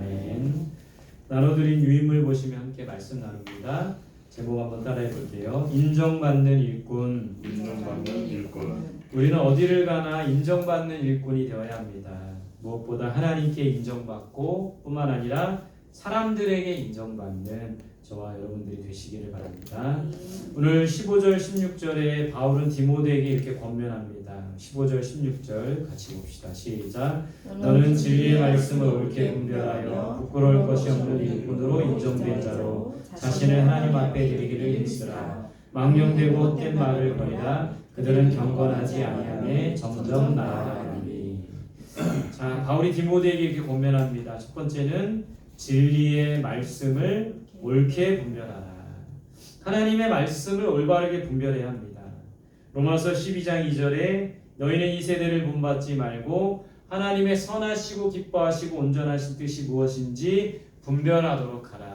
아멘. 나눠드린 유인물 보시면 함께 말씀 나눕니다. 제목 한번 따라해 볼게요. 인정받는 일꾼. 인정받는 일꾼 우리는 어디를 가나 인정받는 일꾼이 되어야 합니다. 무엇보다 하나님께 인정받고 뿐만 아니라 사람들에게 인정받는 저와 여러분들이 되시기를 바랍니다. 오늘 15절 16절에 바울은 디모데에게 이렇게 권면합니다. 15절 16절 같이 봅시다. 시작. 너는 진리의 말씀을 옳게 분별하여 부끄러울 것이 없는 일꾼으로 인정된 자로 자신을 하나님 앞에 드리기를 힘쓰라. 망령되고 헛된 말을 버리라. 그들은 경건하지 아니하며 점점 나아가리니. 자, 바울이 디모데에게 이렇게 권면합니다. 첫 번째는 진리의 말씀을 옳게 분별하라. 하나님의 말씀을 올바르게 분별해야 합니다. 로마서 12장 2절에 너희는 이 세대를 본받지 말고 하나님의 선하시고 기뻐하시고 온전하신 뜻이 무엇인지 분별하도록 하라.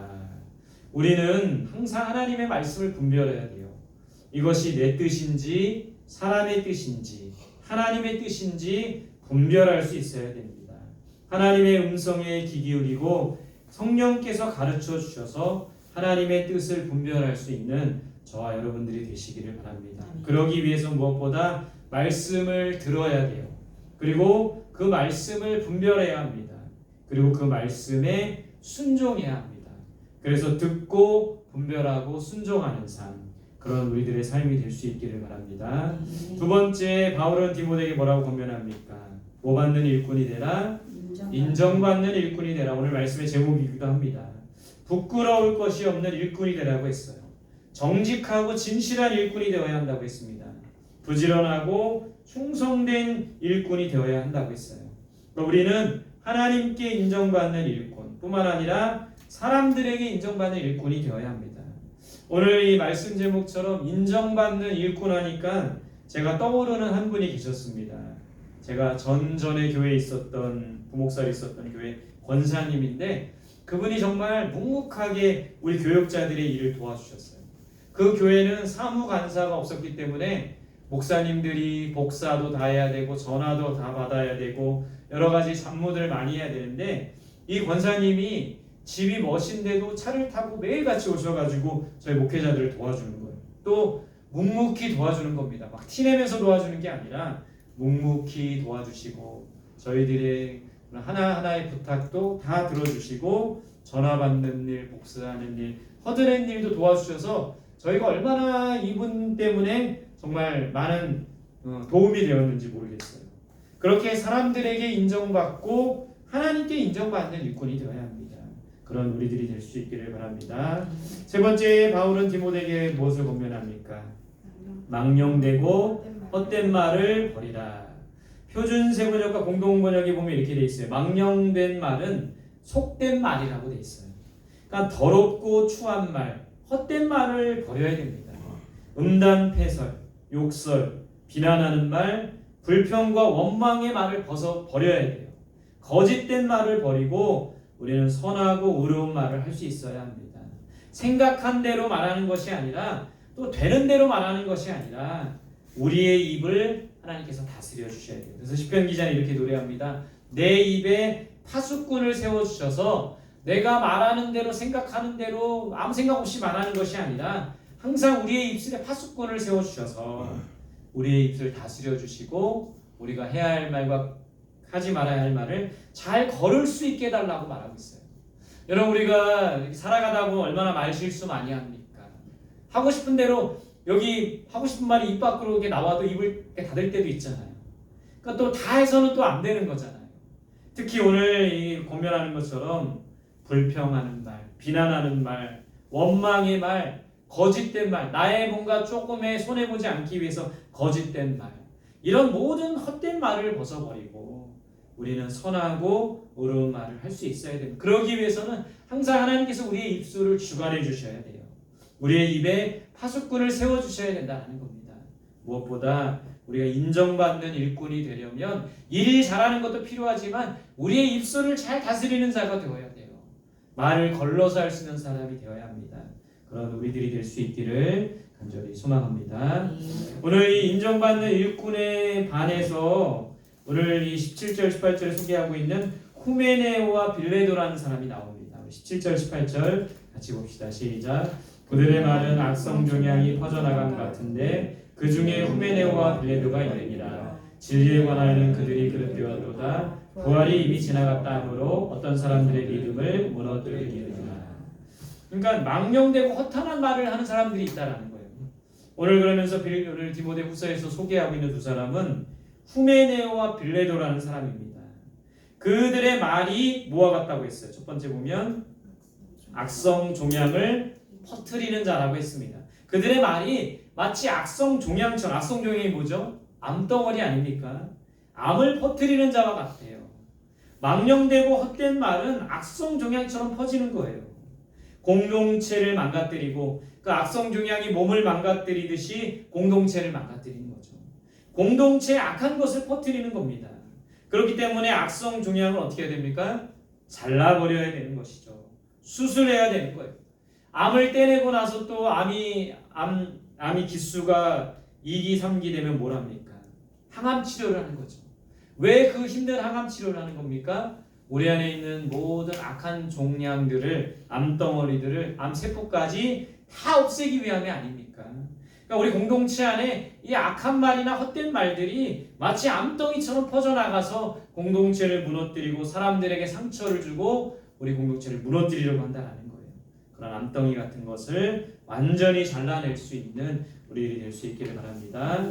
우리는 항상 하나님의 말씀을 분별해야 돼요. 이것이 내 뜻인지 사람의 뜻인지 하나님의 뜻인지 분별할 수 있어야 됩니다. 하나님의 음성에 귀 기울이고 성령께서 가르쳐 주셔서 하나님의 뜻을 분별할 수 있는 저와 여러분들이 되시기를 바랍니다. 그러기 위해서 무엇보다 말씀을 들어야 돼요. 그리고 그 말씀을 분별해야 합니다. 그리고 그 말씀에 순종해야 합니다. 그래서 듣고 분별하고 순종하는 삶 그런 우리들의 삶이 될 수 있기를 바랍니다. 두 번째 바울은 디모데에게 뭐라고 권면합니까? 뭐 받는 일꾼이 되라 인정받는 일꾼이 되라 오늘 말씀의 제목이기도 합니다. 부끄러울 것이 없는 일꾼이 되라고 했어요. 정직하고 진실한 일꾼이 되어야 한다고 했습니다. 부지런하고 충성된 일꾼이 되어야 한다고 했어요. 그러니까 우리는 하나님께 인정받는 일꾼 뿐만 아니라 사람들에게 인정받는 일꾼이 되어야 합니다. 오늘 이 말씀 제목처럼 인정받는 일꾼 하니까 제가 떠오르는 한 분이 계셨습니다. 제가 전전에 교회에 있었던 부목살이 있었던 교회 권사님인데 그분이 정말 묵묵하게 우리 교역자들의 일을 도와주셨어요. 그 교회는 사무 간사가 없었기 때문에 목사님들이 복사도 다 해야 되고 전화도 다 받아야 되고 여러 가지 잡무들 많이 해야 되는데 이 권사님이 집이 멋인데도 차를 타고 매일같이 오셔가지고 저희 목회자들을 도와주는 거예요. 또 묵묵히 도와주는 겁니다. 막 티내면서 도와주는 게 아니라 묵묵히 도와주시고 저희들의 하나하나의 부탁도 다 들어주시고 전화 받는 일, 복수하는 일, 허드렛 일도 도와주셔서 저희가 얼마나 이분 때문에 정말 많은 어, 도움이 되었는지 모르겠어요. 그렇게 사람들에게 인정받고 하나님께 인정받는 일꾼이 되어야 합니다. 그런 우리들이 될 수 있기를 바랍니다. 세 번째 바울은 디모데에게 무엇을 권면합니까? 망령되고 헛된 말을 버리라. 표준 세번역과 공동 번역에 보면 이렇게 돼 있어요. 망령된 말은 속된 말이라고 돼 있어요. 그러니까 더럽고 추한 말, 헛된 말을 버려야 됩니다. 음담 패설, 욕설, 비난하는 말, 불평과 원망의 말을 벗어 버려야 돼요. 거짓된 말을 버리고 우리는 선하고 의로운 말을 할 수 있어야 합니다. 생각한 대로 말하는 것이 아니라 또 되는 대로 말하는 것이 아니라 우리의 입을 하나님께서 다스려 주셔야 돼요. 그래서 시편 기자는 이렇게 노래합니다. 내 입에 파수꾼을 세워 주셔서 내가 말하는 대로 생각하는 대로 아무 생각 없이 말하는 것이 아니라 항상 우리의 입술에 파수꾼을 세워 주셔서 우리의 입술을 다스려 주시고 우리가 해야 할 말과 하지 말아야 할 말을 잘 걸을 수 있게 해달라고 말하고 있어요. 여러분 우리가 살아가다 보면 얼마나 말 실수 많이 합니까? 하고 싶은 대로 여기 하고 싶은 말이 입 밖으로 이렇게 나와도 입을 닫을 때도 있잖아요. 그러니까 또 다 해서는 또 안 되는 거잖아요. 특히 오늘 이 권면하는 것처럼 불평하는 말, 비난하는 말, 원망의 말, 거짓된 말, 나의 뭔가 조금의 손해 보지 않기 위해서 거짓된 말, 이런 모든 헛된 말을 벗어버리고 우리는 선하고 의로운 말을 할 수 있어야 됩니다. 그러기 위해서는 항상 하나님께서 우리의 입술을 주관해 주셔야 돼요. 우리의 입에 파수꾼을 세워 주셔야 된다는 겁니다. 무엇보다 우리가 인정받는 일꾼이 되려면 일 잘하는 것도 필요하지만 우리의 입술을 잘 다스리는 자가 되어야 돼요. 말을 걸러서 할 수 있는 사람이 되어야 합니다. 그런 우리들이 될 수 있기를 간절히 소망합니다. 오늘 이 인정받는 일꾼에 반해서 오늘 이 17절 18절에 소개하고 있는 후메네오와 빌레도라는 사람이 나옵니다. 17절 18절 같이 봅시다. 시작. 그들의 말은 악성 종양이 퍼져나간 것 같은데 그 중에 후메네오와 빌레도가 있느니라. 진리에 관하여는 그들이 그릇되었도다. 부활이 이미 지나갔다 하므로 어떤 사람들의 믿음을 무너뜨리리라. 그러니까 망령되고 허탄한 말을 하는 사람들이 있다라는 거예요. 오늘 그러면서 빌 오늘 디모데 후서에서 소개하고 있는 두 사람은 후메네오와 빌레도라는 사람입니다. 그들의 말이 뭐와 같다고 했어요. 첫 번째 보면 악성 종양을 퍼뜨리는 자라고 했습니다. 그들의 말이 마치 악성 종양처럼 악성 종양이 뭐죠? 암덩어리 아닙니까? 암을 퍼뜨리는 자와 같아요. 망령되고 헛된 말은 악성 종양처럼 퍼지는 거예요. 공동체를 망가뜨리고 그 악성 종양이 몸을 망가뜨리듯이 공동체를 망가뜨리는 거죠. 공동체에 악한 것을 퍼뜨리는 겁니다. 그렇기 때문에 악성 종양을 어떻게 해야 됩니까? 잘라버려야 되는 것이죠. 수술해야 되는 거예요. 암을 떼내고 나서 또 암이 암 암이 기수가 2기 3기 되면 뭘 합니까? 항암 치료를 하는 거죠. 왜 그 힘든 항암 치료를 하는 겁니까? 우리 안에 있는 모든 악한 종양들을 암덩어리들을 암세포까지 다 없애기 위함이 아닙니까? 그러니까 우리 공동체 안에 이 악한 말이나 헛된 말들이 마치 암덩이처럼 퍼져나가서 공동체를 무너뜨리고 사람들에게 상처를 주고 우리 공동체를 무너뜨리려고 한다는 거예요. 그런 암덩이 같은 것을 완전히 잘라낼 수 있는 우리들이 될 수 있기를 바랍니다.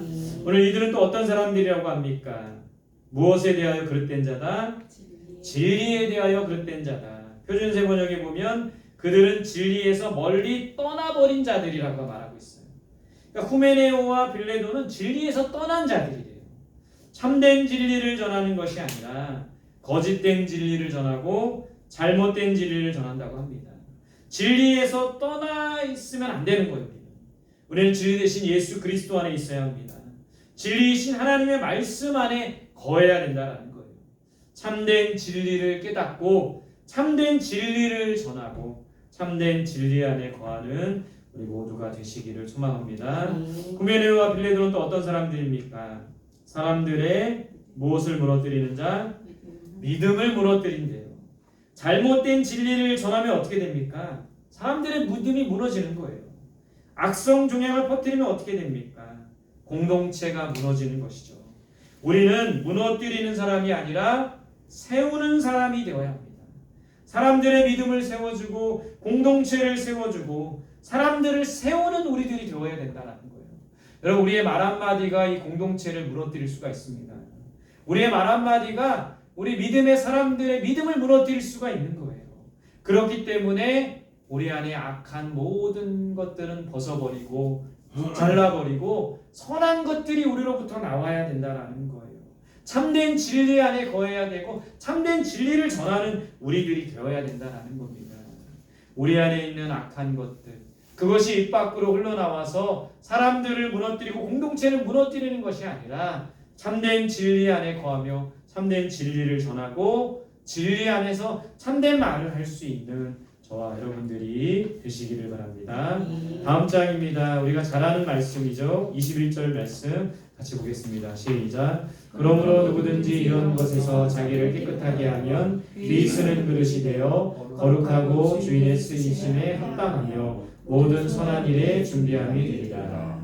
오늘 이들은 또 어떤 사람들이라고 합니까? 무엇에 대하여 그릇된 자다? 진리에 대하여 그릇된 자다. 표준세 번역에 보면 그들은 진리에서 멀리 떠나버린 자들이라고 말하고 있어요. 그러니까 후메네오와 빌레도는 진리에서 떠난 자들이래요. 참된 진리를 전하는 것이 아니라 거짓된 진리를 전하고 잘못된 진리를 전한다고 합니다. 진리에서 떠나 있으면 안 되는 거예요. 우리는. 진리 대신 예수 그리스도 안에 있어야 합니다. 진리이신 하나님의 말씀 안에 거해야 된다는 거예요. 참된 진리를 깨닫고 참된 진리를 전하고 참된 진리 안에 거하는 우리 모두가 되시기를 소망합니다. 후메네오와 빌레도는 또 어떤 사람들입니까? 사람들의 무엇을 무너뜨리는 자? 믿음을 무너뜨린대요. 잘못된 진리를 전하면 어떻게 됩니까? 사람들의 믿음이 무너지는 거예요. 악성 종양을 퍼뜨리면 어떻게 됩니까? 공동체가 무너지는 것이죠. 우리는 무너뜨리는 사람이 아니라 세우는 사람이 되어야 합니다. 사람들의 믿음을 세워주고 공동체를 세워주고 사람들을 세우는 우리들이 되어야 된다는 거예요. 여러분 우리의 말 한마디가 이 공동체를 무너뜨릴 수가 있습니다. 우리의 말 한마디가 우리 믿음의 사람들의 믿음을 무너뜨릴 수가 있는 거예요. 그렇기 때문에 우리 안에 악한 모든 것들은 벗어버리고 잘라버리고 선한 것들이 우리로부터 나와야 된다라는 거예요. 참된 진리 안에 거해야 되고 참된 진리를 전하는 우리들이 되어야 된다라는 겁니다. 우리 안에 있는 악한 것들 그것이 입 밖으로 흘러나와서 사람들을 무너뜨리고 공동체를 무너뜨리는 것이 아니라 참된 진리 안에 거하며 참된 진리를 전하고 진리 안에서 참된 말을 할 수 있는 저와 여러분들이 되시기를 바랍니다. 다음 장입니다. 우리가 잘 아는 말씀이죠. 21절 말씀 같이 보겠습니다. 시작. 그러므로 누구든지 이런 것에서 자기를 깨끗하게 하면 귀 쓰는 그릇이 되어 거룩하고 주인의 쓰이심에 합당하며 모든 선한 일에 준비함이 되리라.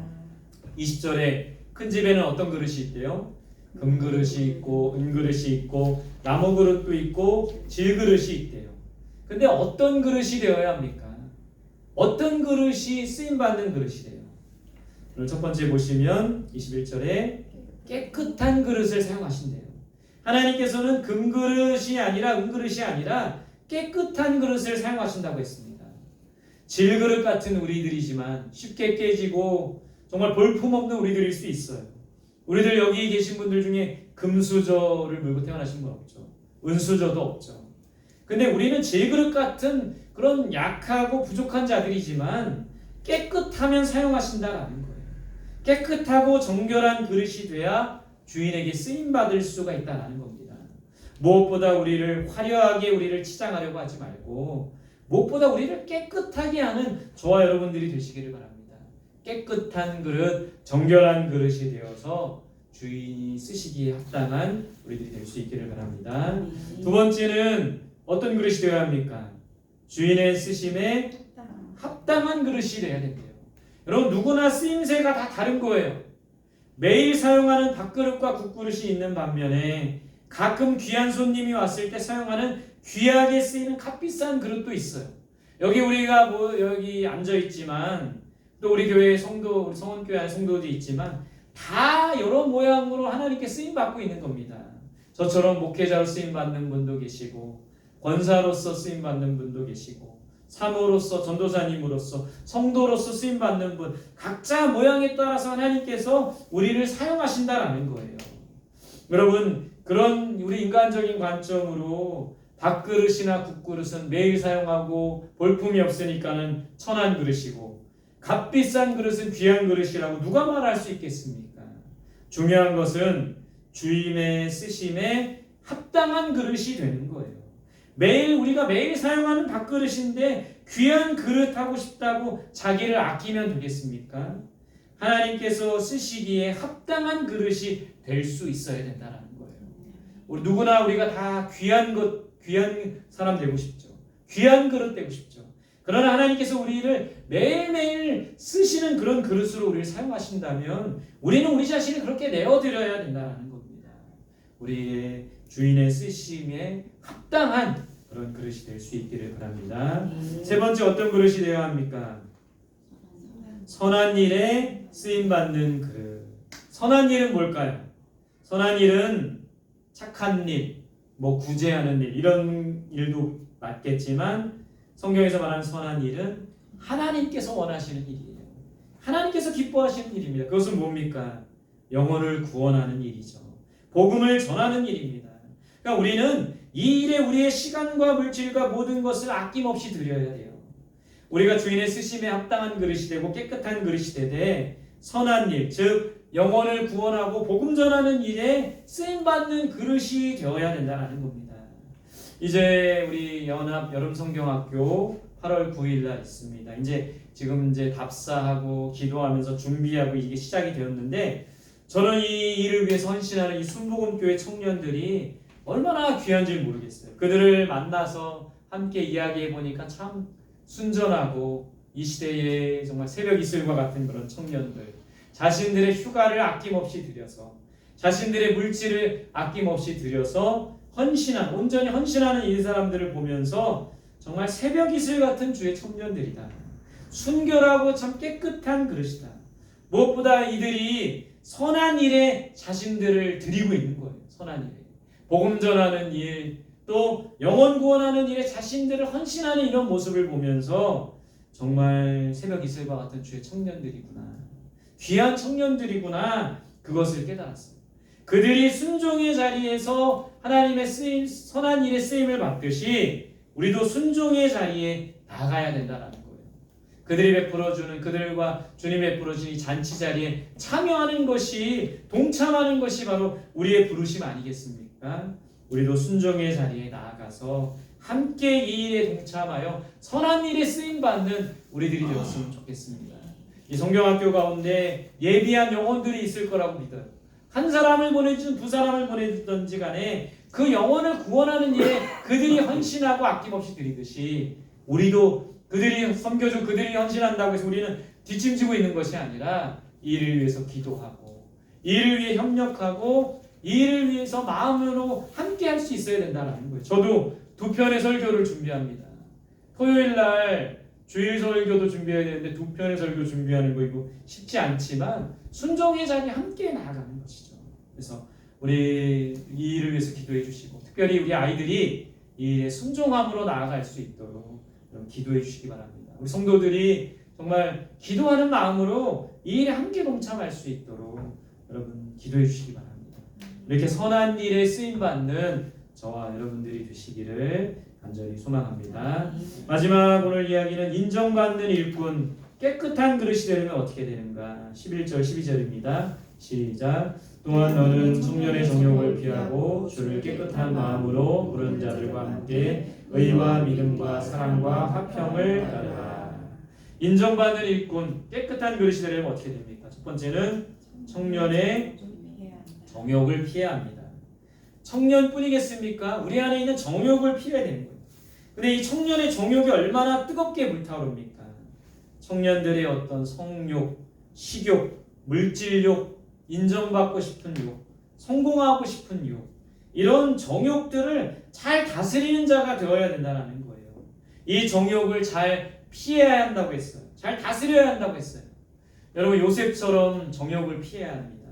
20절에 큰 집에는 어떤 그릇이 있대요? 금그릇이 있고 은그릇이 있고 나무 그릇도 있고 질그릇이 있대요. 근데 어떤 그릇이 되어야 합니까? 어떤 그릇이 쓰임 받는 그릇이 돼요? 오늘 첫 번째 보시면 21절에 깨끗한 그릇을 사용하신대요. 하나님께서는 금그릇이 아니라 은그릇이 아니라 깨끗한 그릇을 사용하신다고 했습니다. 질그릇 같은 우리들이지만 쉽게 깨지고 정말 볼품없는 우리들일 수 있어요. 우리들 여기 계신 분들 중에 금수저를 물고 태어나신 분 없죠. 은수저도 없죠. 근데 우리는 질그릇 같은 그런 약하고 부족한 자들이지만 깨끗하면 사용하신다라는 거예요. 깨끗하고 정결한 그릇이 돼야 주인에게 쓰임 받을 수가 있다라는 겁니다. 무엇보다 우리를 화려하게 우리를 치장하려고 하지 말고 무엇보다 우리를 깨끗하게 하는 저와 여러분들이 되시기를 바랍니다. 깨끗한 그릇, 정결한 그릇이 되어서 주인이 쓰시기에 합당한 우리들이 될 수 있기를 바랍니다. 두 번째는 어떤 그릇이 되어야 합니까? 주인의 쓰심에 합당한 그릇이 돼야 된대요. 여러분 누구나 쓰임새가 다 다른 거예요. 매일 사용하는 밥그릇과 국그릇이 있는 반면에 가끔 귀한 손님이 왔을 때 사용하는 귀하게 쓰이는 값비싼 그릇도 있어요. 여기 우리가 뭐 여기 앉아 있지만 또 우리 교회 성도 우리 성원교회 안에 성도도 있지만 다 여러 모양으로 하나님께 쓰임 받고 있는 겁니다. 저처럼 목회자로 쓰임 받는 분도 계시고 권사로서 쓰임 받는 분도 계시고 사모로서 전도사님으로서 성도로서 쓰임 받는 분 각자 모양에 따라서 하나님께서 우리를 사용하신다라는 거예요. 여러분 그런 우리 인간적인 관점으로 밥그릇이나 국그릇은 매일 사용하고 볼품이 없으니까는 천한 그릇이고 값비싼 그릇은 귀한 그릇이라고 누가 말할 수 있겠습니까? 중요한 것은 주임의 쓰심에 합당한 그릇이 되는 거예요. 매일 우리가 매일 사용하는 밥그릇인데 귀한 그릇 하고 싶다고 자기를 아끼면 되겠습니까? 하나님께서 쓰시기에 합당한 그릇이 될 수 있어야 된다는 거예요. 우리 누구나 우리가 다 귀한 것, 귀한 사람 되고 싶죠. 귀한 그릇 되고 싶죠. 그러나 하나님께서 우리를 매일매일 쓰시는 그런 그릇으로 우리를 사용하신다면 우리는 우리 자신을 그렇게 내어드려야 된다는 겁니다. 우리의 주인의 쓰심에 합당한 그런 그릇이 될 수 있기를 바랍니다. 세 번째 어떤 그릇이 되어야 합니까? 선한 일에 쓰임 받는 그릇. 선한 일은 뭘까요? 선한 일은 착한 일, 뭐 구제하는 일 이런 일도 맞겠지만 성경에서 말하는 선한 일은 하나님께서 원하시는 일이에요. 하나님께서 기뻐하시는 일입니다. 그것은 뭡니까? 영혼을 구원하는 일이죠. 복음을 전하는 일입니다. 그러니까 우리는 이 일에 우리의 시간과 물질과 모든 것을 아낌없이 드려야 돼요. 우리가 주인의 쓰심에 합당한 그릇이 되고 깨끗한 그릇이 되되 선한 일, 즉 영혼을 구원하고 복음 전하는 일에 쓰임 받는 그릇이 되어야 된다는 겁니다. 이제 우리 연합 여름 성경학교 8월 9일 날 있습니다. 이제 지금 이제 답사하고 기도하면서 준비하고 이게 시작이 되었는데 저는 이 일을 위해서 헌신하는 이 순복음교회 청년들이 얼마나 귀한지 모르겠어요. 그들을 만나서 함께 이야기해 보니까 참 순전하고 이 시대에 정말 새벽 이슬과 같은 그런 청년들 자신들의 휴가를 아낌없이 들여서 자신들의 물질을 아낌없이 들여서 헌신한 온전히 헌신하는 이 사람들을 보면서 정말 새벽 이슬 같은 주의 청년들이다. 순결하고 참 깨끗한 그릇이다. 무엇보다 이들이 선한 일에 자신들을 드리고 있는 거예요. 선한 일에. 복음 전하는 일, 또 영혼 구원하는 일에 자신들을 헌신하는 이런 모습을 보면서 정말 새벽 이슬과 같은 주의 청년들이구나. 귀한 청년들이구나. 그것을 깨달았어요. 그들이 순종의 자리에서 하나님의 쓰임, 선한 일에 쓰임을 받듯이 우리도 순종의 자리에 나가야 된다는 거예요. 그들이 베풀어주는 그들과 주님 베풀어주는 이 잔치 자리에 참여하는 것이 동참하는 것이 바로 우리의 부르심 아니겠습니까? 우리도 순종의 자리에 나아가서 함께 이 일에 동참하여 선한 일에 쓰임 받는 우리들이 되었으면 좋겠습니다. 이 성경학교 가운데 예비한 영혼들이 있을 거라고 믿어요. 한 사람을 보내든 두 사람을 보내든지 간에 그 영혼을 구원하는 일에 그들이 헌신하고 아낌없이 드리듯이 우리도 그들이 섬겨준 그들이 헌신한다고 해서 우리는 뒷짐지고 있는 것이 아니라 이 일을 위해서 기도하고 이 일을 위해 협력하고 이 일을 위해서 마음으로 함께 할 수 있어야 된다는 거예요. 저도 두 편의 설교를 준비합니다. 토요일 날 주일 설교도 준비해야 되는데 두 편의 설교 준비하는 거 이거 쉽지 않지만 순종의 자리에 함께 나아가는 것이죠. 그래서 우리 이 일을 위해서 기도해 주시고 특별히 우리 아이들이 이 순종함으로 나아갈 수 있도록 기도해 주시기 바랍니다. 우리 성도들이 정말 기도하는 마음으로 이 일에 함께 동참할 수 있도록 여러분 기도해 주시기 바랍니다. 이렇게 선한 일에 쓰임 받는 저와 여러분들이 되시기를 간절히 소망합니다. 마지막 오늘 이야기는 인정받는 일꾼 깨끗한 그릇이 되려면 어떻게 되는가? 11절 12절입니다. 시작. 또한 너는 청년의 정욕을 피하고 주를 깨끗한 마음으로 부른 자들과 함께 의와 믿음과 사랑과 화평을 따르라. 인정받는 일꾼 깨끗한 그릇이 되려면 어떻게 됩니까? 첫 번째는 청년의 정욕을 피해야 합니다. 청년뿐이겠습니까? 우리 안에 있는 정욕을 피해야 거예요. 근데 이 청년의 정욕이 얼마나 뜨겁게 불타오릅니까? 청년들의 어떤 성욕, 식욕, 물질욕, 인정받고 싶은 욕, 성공하고 싶은 욕, 이런 정욕들을 잘 다스리는 자가 되어야 된다는 거예요. 이 정욕을 잘 피해야 한다고 했어요. 잘 다스려야 한다고 했어요. 여러분 요셉처럼 정욕을 피해야 합니다.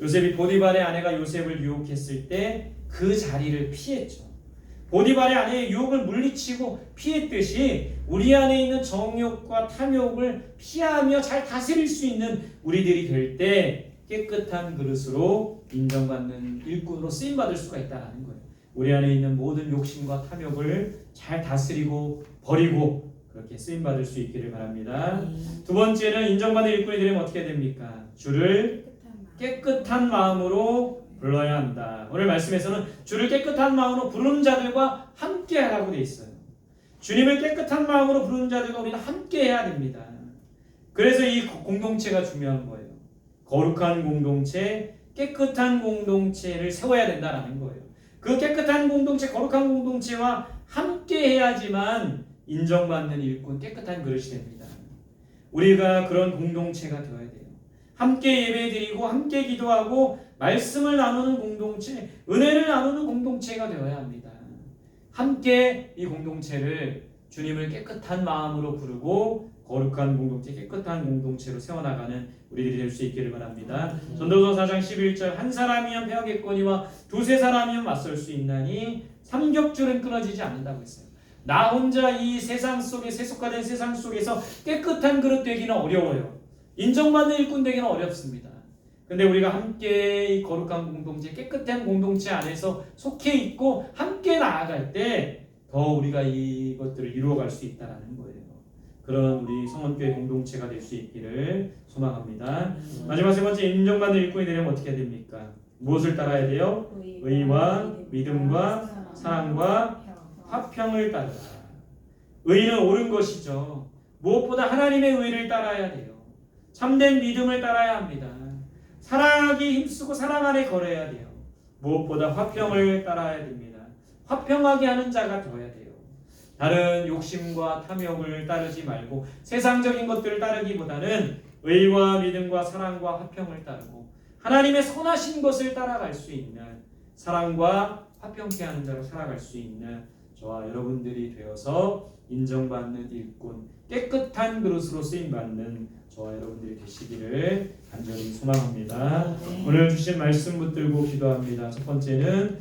요셉이 보디발의 아내가 요셉을 유혹했을 때 그 자리를 피했죠. 보디발의 아내의 유혹을 물리치고 피했듯이 우리 안에 있는 정욕과 탐욕을 피하며 잘 다스릴 수 있는 우리들이 될 때 깨끗한 그릇으로 인정받는 일꾼으로 쓰임 받을 수가 있다는 거예요. 우리 안에 있는 모든 욕심과 탐욕을 잘 다스리고 버리고 그렇게 쓰임 받을 수 있기를 바랍니다. 두 번째는 인정받는 일꾼이 되려면 어떻게 됩니까? 주를 깨끗한 마음으로 불러야 한다. 오늘 말씀에서는 주를 깨끗한 마음으로 부르는 자들과 함께 하라고 돼 있어요. 주님을 깨끗한 마음으로 부르는 자들과 우리는 함께 해야 됩니다. 그래서 이 공동체가 중요한 거예요. 거룩한 공동체, 깨끗한 공동체를 세워야 된다라는 거예요. 그 깨끗한 공동체, 거룩한 공동체와 함께 해야지만 인정받는 일꾼, 깨끗한 그릇이 됩니다. 우리가 그런 공동체가 되어야 돼요. 함께 예배드리고 함께 기도하고 말씀을 나누는 공동체, 은혜를 나누는 공동체가 되어야 합니다. 함께 이 공동체를 주님을 깨끗한 마음으로 부르고 거룩한 공동체, 깨끗한 공동체로 세워나가는 우리들이 될 수 있기를 바랍니다. 전도서 4장 11절 한 사람이면 패하겠거니와 두세 사람이면 맞설 수 있나니 삼겹줄은 끊어지지 않는다고 했어요. 나 혼자 이 세상 속에 세속화된 세상 속에서 깨끗한 그릇 되기는 어려워요. 인정받는 일꾼 되기는 어렵습니다. 근데 우리가 함께 이 거룩한 공동체, 깨끗한 공동체 안에서 속해 있고 함께 나아갈 때 더 우리가 이것들을 이루어갈 수 있다라는 거예요. 그런 우리 성원교회 공동체가 될 수 있기를 소망합니다. 마지막 세 번째 인정받는 일꾼이 되려면 어떻게 해야 됩니까? 무엇을 따라야 돼요? 의와 믿음과 사랑과 화평을 따르라. 의는 옳은 것이죠. 무엇보다 하나님의 의를 따라야 돼요. 참된 믿음을 따라야 합니다. 사랑하기 힘쓰고 사랑 안에 걸어야 돼요. 무엇보다 화평을 따라야 됩니다. 화평하게 하는 자가 되어야 돼요. 다른 욕심과 탐욕을 따르지 말고 세상적인 것들을 따르기보다는 의와 믿음과 사랑과 화평을 따르고 하나님의 선하신 것을 따라갈 수 있는 사랑과 화평케 하는 자로 살아갈 수 있는 저와 여러분들이 되어서 인정받는 일꾼 깨끗한 그릇으로 쓰임 받는 저와 여러분들이 되시기를 간절히 소망합니다. 오늘 주신 말씀 붙들고 기도합니다. 첫 번째는